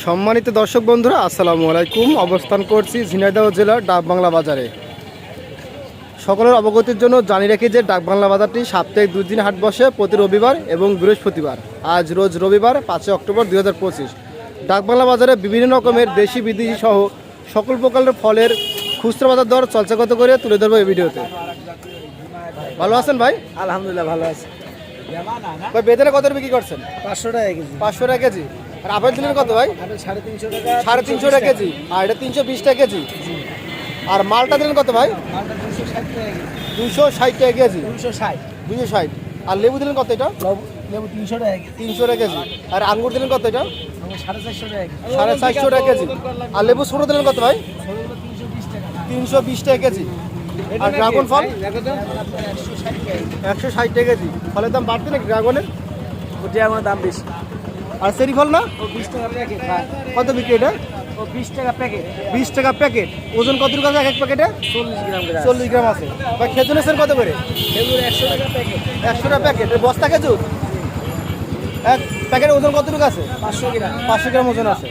সম্মানিত দর্শক বন্ধুরা আসসালামু আলাইকুম। অবস্থান করছি ঝিনাইদহ জেলার ডাকবাংলা বাজারে। সকলের অবগতির জন্য জানি রাখি যে ডাকবাংলা বাজারটি সাপ্তাহিক দুই দিন হাট বসে প্রতি রবিবার এবং বৃহস্পতিবার। আজ রোজ রবিবার পাঁচই অক্টোবর দুই হাজার পঁচিশ। ডাকবাংলা বাজারে বিভিন্ন রকমের দেশি বিদেশি সহ সকল প্রকারের ফলের খুচরা বাজার দর চলচাগত করে তুলে ধরবো এই ভিডিওতে। ভালো আছেন ভাই? আলহামদুলিল্লাহ ভালো আছে। ভাই বেতনে কত বিক্রি করছেন? পাঁচশো টাকা কেজি। পাঁচশো টাকা কেজি। আর আপেল দিলেন কত ভাই সাড়ে তিনশো টাকা সাড়ে তিনশো টাকা কেজি আর এটা তিনশো বিশ টাকা কেজি আর মালটা দিলেন কত ভাই দুশো ষাট টাকা কেজি দুশো ষাট দুশো ষাট আর লেবু দিলেন কত এটা লব- তিনশো টাকা কেজি তিনশো টাকা কেজি আর আঙ্গুর দিলেন কত এটা সাড়ে চারশো টাকা কেজি সাড়ে চারশো টাকা কেজি আর লেবু ছোটো দিলেন কত ভাই তিনশো বিশ টাকা কেজি আর ড্রাগন ফল একশো ষাট টাকা কেজি ফলের দাম বাড়ছে নাকি ড্রাগনের আমার দাম বেশি আর সেরি ফল না? প্যাকেট কত বিক্রি এটা? বিশ টাকা প্যাকেট। বিশ টাকা প্যাকেট। ওজন কত আছে এক এক প্যাকেটে? চল্লিশ গ্রাম চল্লিশ গ্রাম আছে। বা খেজুর সেন কত করে? একশো টাকা প্যাকেট। একশো টাকা প্যাকেট। বস্তা খেজুর? এক প্যাকেটের ওজন কতটুকু আছে? পাঁচশো গ্রাম। পাঁচশো গ্রাম ওজন আছে।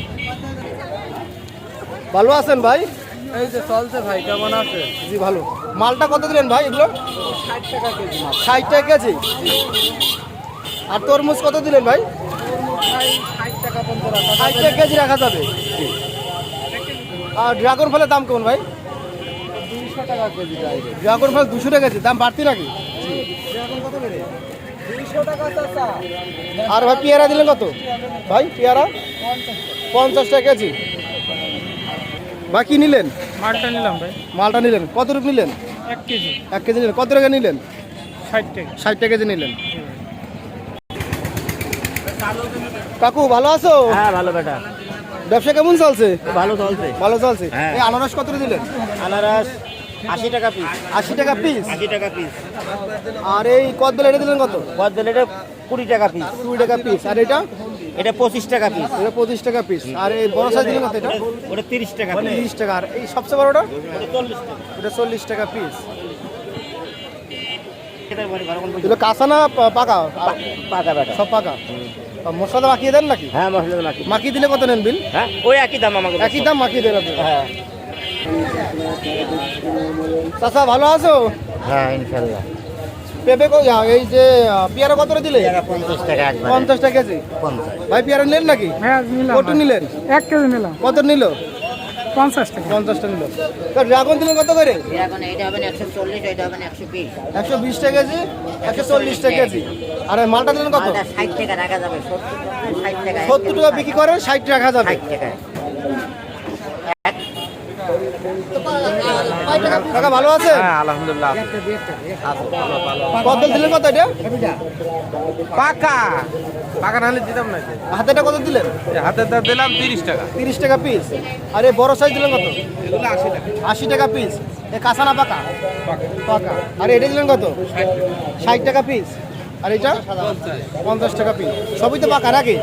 ভালো আছেন ভাই? এই যে চলছে ভাই কেমন আছে জি ভালো। মালটা কত দিলেন ভাই এগুলো? ষাট টাকা কেজি ষাট টাকা কেজি। আর তরমুজ কত দিলেন ভাই? ষাট টাকা কেজি রাখা যাবে। আর ড্রাগন ফলের দাম কেমন ভাই? দুইশো টাকা কেজি ড্রাগন ফল দুশো টাকা কেজি দাম বাড়তি নাকি? আর ভাই পেয়ারা দিলেন কত? ভাই পেয়ারা? পঞ্চাশ টাকা কেজি। ভাই কি নিলেন? মালটা নিলাম ভাই। মালটা নিলেন। কত রূপ নিলেন? এক কেজি। এক কেজি নিলেন। কত টাকা নিলেন? ষাট টাকা। ষাট টাকা কেজি নিলেন। কাকু ভালো আছো? হ্যাঁ ভালো বেটা। ব্যবসা কেমন চলছে? ভালো চলছে। ভালো চলছে। হ্যাঁ। এই আনারস কত দিলেন? আনারস আশি টাকা পিস আশি টাকা পিস আশি টাকা পিস আর এই কদবেল এটা দিলেন কত? কত দিলে এটা কুড়ি টাকা পিস কুড়ি টাকা পিস আর এটা? এটা পঁচিশ টাকা পিস এটা পঁচিশ টাকা পিস আর এই বড় সাইজ দিলেন কত এটা? ওটা তিরিশ টাকা তিরিশ টাকা। আর এই সবচেয়ে বড়টা ওটা? চল্লিশ টাকা। পিস কাঁচা না পাকা? পাকা বেটা। সব পাকা? মশলা মাখিয়ে দেন নাকি? হ্যাঁ মশলা মাখিয়ে মাখিয়ে দিলে কত নেন বিল? হ্যাঁ ওই একই দাম আমাকে একই দাম মাখিয়ে দেন আপনি হ্যাঁ। চাচা ভালো আছো? হ্যাঁ ইনশাল্লাহ। পেঁপে এই যে পেয়ারা কত দিলে? পঞ্চাশ টাকা পঞ্চাশ টাকা কেজি? পঞ্চাশ। ভাই পেয়ারা নিলেন নাকি? হ্যাঁ নিলাম। কত নিলেন? এক কেজি নিলাম। কত নিল? পঞ্চাশ টাকা। পঞ্চাশটা নিল। ড্রাগন দিলেন কত করে? এখন এইটা হবে একশো চল্লিশ ওইটা হবে একশো বিশ। একশো বিশ টাকা কেজি একশো চল্লিশ টাকা কেজি। আর ওই মালটা দিলেন কত? ষাট টাকা রাখা যাবে সত্তর টাকা বিক্রি করেন ষাট টাকা যাবে। ষাট টাকা। কাকা ভালো আছে হ্যাঁ আলহামদুলিল্লাহ কত দিলেন কত এটা? পাকা। পাকা নাহলে দিতাম না হাতেটা কত দিলেন? এই দিলাম তিরিশ টাকা। তিরিশ টাকা পিস আর এই বড় সাইজ দিলেন কত? এগুলো আশি টাকা। আশি টাকা পিস এ কাঁচা না পাকা? পাকা। আর এটা দিলেন কত? ষাট টাকা। পিস আর এটা? পঞ্চাশ। টাকা পিস সবই তো পাকা নাকি?